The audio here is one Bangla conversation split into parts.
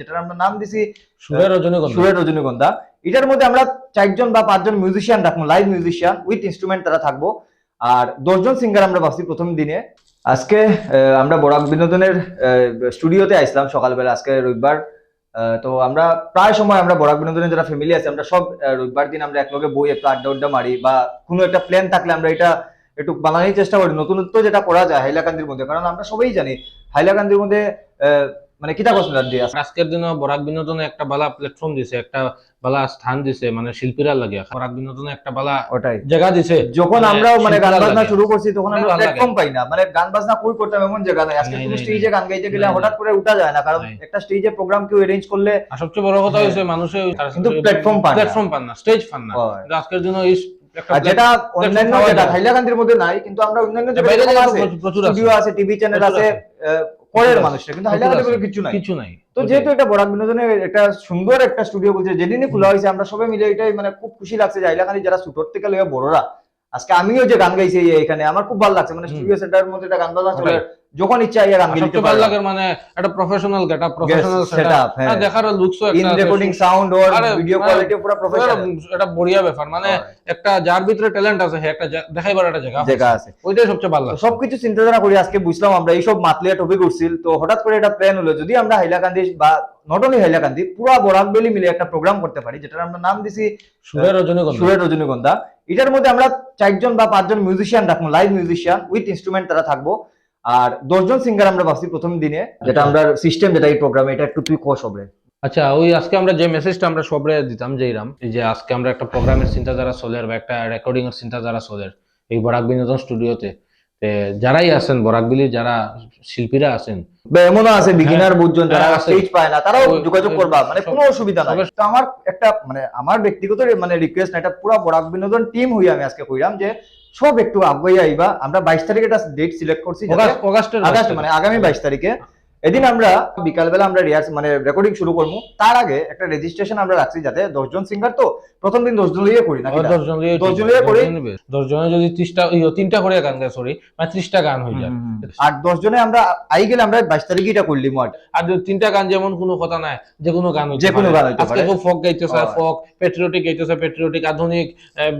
যেটার আমরা নাম দিছি সুরের রজনীগন্ধা। সুরের রজনীগন্ধা। এটার মধ্যে আমরা চারজন বা পাঁচজন মিউজিশিয়ান রাখব লাইভ মিউজিশিয়ান উইথ ইনস্ট্রুমেন্ট তারা থাকব। আর দশজন সিঙ্গার আমরা ভাবছি প্রথম দিনে। আজকে আমরা বরাক বিনোদনের স্টুডিওতে আসলাম সকালবেলা আজকে রবিবার। তো আমরা প্রায় সময় আমরা বরাক বিনোদনের যারা ফ্যামিলি আছে আমরা সব রবিবার দিন আমরা একলগে বই একটু আড্ডা উড্ডা মারি বা কোনো একটা প্ল্যান থাকলে আমরা এটা একটু বানানোর চেষ্টা করি। নতুনত্ব যেটা করা যায় হাইলাকান্দির মধ্যে কারণ আমরা সবাই জানি হাইলাকান্দির মধ্যে আহ, মানে কিতা করছেন দিয়ে আজকের দিনে বরাক বিনোদনে একটা বালা প্ল্যাটফর্ম দিছে একটা বালা স্থান দিছে মানে শিল্পীরা লাগে। বরাক বিনোদনে একটা বালা ওটাই। জায়গা দিছে। যখন মানে আমরাও মানে গান বাজনা শুরু করছি তখন আমরা প্ল্যাটফর্ম পাই না। মানে গান বাজনা কই করতাম এমন জায়গা নাই। আজকে তুমি স্টেজে গান গাইতে গেলে হঠাৎ করে উঠা যায় না কারণ একটা স্টেজে প্রোগ্রাম কেউ অ্যারেঞ্জ করলে আর সবচেয়ে বড় কথা হ্যাঁ। হয়েছে মানুষে কিন্তু platform পান। প্ল্যাটফর্ম পান না স্টেজ পান না। আজকের দিনে এই যেটা অন্যান্য মধ্যে নাই কিন্তু আমরা অন্যান্য জায়গায় জায়গায় আছে প্রচুর- আছে। টিভি চ্যানেল আছে পরের মানুষটা কিন্তু হাইলাকান্দির কিছু নাই। কিছু নাই। তো যেহেতু এটা বরাক বিনোদনের একটা সুন্দর একটা স্টুডিও বলছে যেদিনই খোলা হয়েছে আমরা সবাই মিলে এটাই মানে খুব খুশি লাগছে যে হাইলাকান্দি যারা ছোট থেকে লইয়া বড়রা আজকে আমিও যে গান গাইছি এখানে আমার খুব ভালো লাগছে। মানে স্টুডিও সেন্টারের মধ্যে একটা গান বাজনা চলে। যখন ইচ্ছা ইয়া গান গাইতে ভালো লাগে মানে একটা professional get up professional setup হ্যাঁ। দেখার লুকসও ইন একটা রেকর্ডিং সাউন্ড আরে, ভিডিও কোয়ালিটি পুরো প্রফেশনাল এটা বড়িয়া ব্যাপার। মানে একটা যার ভিতরে ট্যালেন্ট আছে একটা দেখাইবার একটা জায়গা জায়গা আছে। ওইটাই সবচেয়ে ভালো লাগে সবকিছু চিন্তাধারা করি আজকে বুঝলাম আমরা এই সব মাতলিয়া টপিক উঠছিল। তো হঠাৎ করে এটা প্ল্যান হলো যদি আমরা হাইলাকান্দি বা নট অনলি হাইলাকান্দি পুরো বরাক ভ্যালি মিলে একটা প্রোগ্রাম করতে পারি যেটার আমরা নাম দিছি সুরের রজনীগন্ধা। সুরের রজনীগন্ধা। এটার মধ্যে আমরা চারজন বা পাঁচজন মিউজিশিয়ান রাখব লাইভ মিউজিশিয়ান উইথ ইনস্ট্রুমেন্ট তারা থাকব। আর দশজন সিঙ্গার আমরা ভাবছি প্রথম দিনে যেটা আমরা সিস্টেম যেটা এই প্রোগ্রামে এটা একটু তুই কো সবরে? আচ্ছা ওই আজকে আমরা যে মেসেজটা আমরা সবরে দিতাম যে ইরাম এই যে আজকে আমরা একটা প্রোগ্রামের চিন্তাধারা চলের বা একটা রেকর্ডিং এর চিন্তাধারা চলের এই বরাক বিনোদন স্টুডিওতে যারাই আছেন বরাকবিলির যারা শিল্পীরা আছেন বা এমনও আছে বিগিনার বুঝজন যারা হ্যাঁ, স্টেজ পায় না তারাও যোগাযোগ করবা মানে কোনো অসুবিধা নাই। তো আমার একটা মানে আমার ব্যক্তিগত মানে রিকোয়েস্ট না এটা পুরো বরাক বিনোদন টিম হই আমি আজকে কইরাম যে সব একটু আগুয়াই আইবা। আমরা বাইশ তারিখে একটা ডেট সিলেক্ট করছি আগস্ট মানে আগামী বাইশ তারিখে এদিন আমরা বিকালবেলা আমরা রিহার্স মানে রেকর্ডিং শুরু করব। তার আগে একটা রেজিস্ট্রেশন আমরা রাখছি যাতে দশজন সিঙ্গার তো প্রথম দিন দশজন লিয়ে করি না? দশজন লিয়ে দশজন লিয়ে করি। দশজনে যদি ত্রিশটা তিনটা করে গান গায় সরি মানে ত্রিশটা গান হয়ে যায়। আর দশ জনে আমরা আই গেলে আমরা বাইশ তারিখে এটা করলি আর। আর যদি তিনটা গান যেমন কোনো কথা নাই যে কোনো গান যে কোনো গান আজকে। কেউ ফক গাইতেছে। ফক পেট্রিয়টিক গাইতেছে পেট্রিয়টিক আধুনিক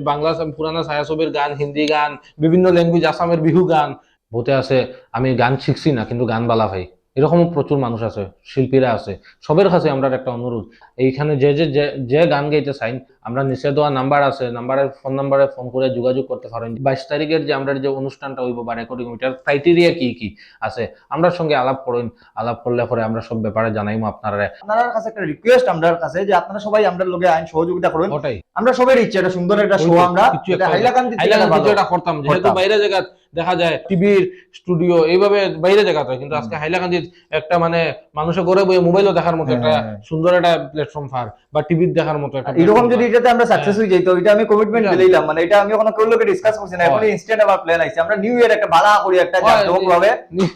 বাংলা পুরানা ছায়াছবির গান হিন্দি গান বিভিন্ন ল্যাঙ্গুয়েজ আসামের বিহু গান। বলতে আছে আমি গান শিখছি না কিন্তু গান বালা ভাই। এরকম প্রচুর মানুষ আছে, শিল্পীরা আছে। সবের কাছে আমরা একটা অনুরোধ, এইখানে যে যে যে- গান গাইতে চাইন আমরা নিচে দেওয়া নাম্বার আছে নাম্বারের ফোন নাম্বারে ফোন করে যোগাযোগ করতে পারেন। বাইশ তারিখের যে আমরা যে অনুষ্ঠানটা হইব বা রেকর্ডিং ওইটার ক্রাইটেরিয়া কি কি আছে? আমরা সঙ্গে আলাপ করেন আলাপ করলে পরে আমরা সব ব্যাপারে জানাইমু আপনারা। আপনার কাছে একটা রিকোয়েস্ট আমরা কাছে যে আপনারা সবাই আমরা লোকে আইন সহযোগিতা করুন। ওটাই। আমরা সবাই ইচ্ছে একটা সুন্দর একটা শো আমরা। এটা হাইলাকান্দি হাইলাকান্দি ভালো। করতাম যেহেতু বাইরে জায়গা দেখা যায় টিভির স্টুডিও এইভাবে বাইরে জায়গা হয় কিন্তু আজকে হাইলাকান্দির একটা মানে মানুষে করে বই মোবাইলও দেখার মতো একটা। সুন্দর একটা প্ল্যাটফর্ম ফার বা টিভির দেখার মতো একটা এরকম যদি এটাতে আমরা সাকসেস হয়ে। যাইতো এটা আমি কমিটমেন্ট এটা- দিলাম। মানে এটা আমি এখনও কেউ লোকে ডিসকাস করছি না। এখন ইনস্ট্যান্ট আবার প্ল্যান আইছে। আমরা নিউ ইয়ার একটা ভাড়া করি একটা হয়, জাঁকজমক ভাবে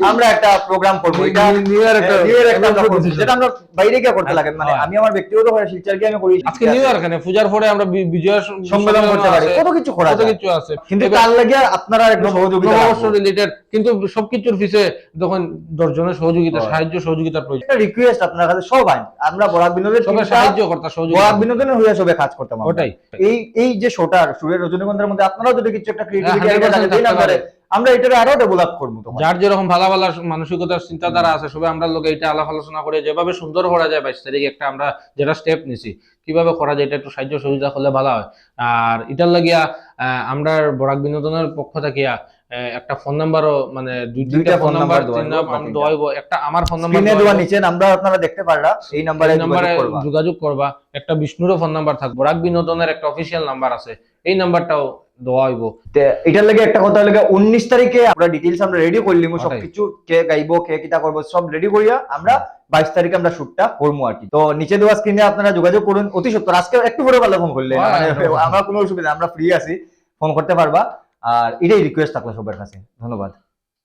আমরা একটা প্রোগ্রাম করব। এটা নিউ- ইয়ার একটা- নিউ ইয়ার একটা আমরা যেটা আমরা বাইরে গিয়ে করতে লাগে। মানে আমি আমার ব্যক্তিগত ভাবে শিলচর গিয়ে আমি করি আজকে নিউ ইয়ার এখানে। পূজার পরে আমরা বিজয় সম্মেলন করতে পারি। কত কিছু করা কত কিছু আছে। কিন্তু তার লাগে আপনারা একটু সহযোগিতা রাখব। রিলেটেড কিন্তু সবকিছুর পিছে তখন দশজনের সহযোগিতা সাহায্য সহযোগিতার প্রয়োজন। রিকোয়েস্ট আপনার কাছে সব আইন আমরা বরাক বিনোদনের সাহায্য করতে সহযোগিতা। বরাক বিনোদনের হইয়া সবে কাজ করতাম ওটাই। এই এই যে শোটার সুরের রজনীগন্ধার মধ্যে আপনারাও যদি কিছু একটা ক্রিয়েটিভিটি হ্যাঁ, 100% আইডিয়া থাকতে পারে। আমরা আরও ডেভেলপ করব যার যেরকম ভালো ভালো মানসিকতার চিন্তাধারা আছে সবাই আমরা লোক এটা আলাপ আলোচনা করে যেভাবে সুন্দর করা যায় বাইশ তারিখ একটা আমরা যেটা স্টেপ নিছি কীভাবে করা যায় এটা একটু সাহায্য সহযোগিতা করলে ভালো হয়। আর এটার লাগিয়া আহ, আমরা বরাক বিনোদনের পক্ষ থাকিয়া একটা ফোন নাম্বারও মানে দুই দুইটা ফোন নাম্বার দেওয়া। একটা আমার ফোন নাম্বার স্ক্রিনে দেওয়া নিচে নাম্বার আপনারা দেখতে পারলা এই নাম্বারে নাম্বারে যোগাযোগ করবা। একটা বিষ্ণুরও ফোন নাম্বার থাকবে বরাক বিনোদনের একটা অফিসিয়াল নাম্বার আছে এই নাম্বারটাও দেওয়া হইব তে এটার লাগে একটা কথা লাগে উনিশ তারিখে আমরা ডিটেলস আমরা রেডি করলিম। সবকিছু কে গাইবো কে কিতা করব সব রেডি করিয়া আমরা বাইশ তারিখে আমরা শুটটা করব আর কি। তো নিচে দেওয়া স্ক্রিনে আপনারা যোগাযোগ করুন অতি সত্তর আজকে একটু করে পারলে ফোন করলে হয়, মানে আমার কোনো অসুবিধা আমরা ফ্রি আছি ফোন করতে পারবা। আর এটাই রিকোয়েস্ট থাকল সবার কাছে। ধন্যবাদ।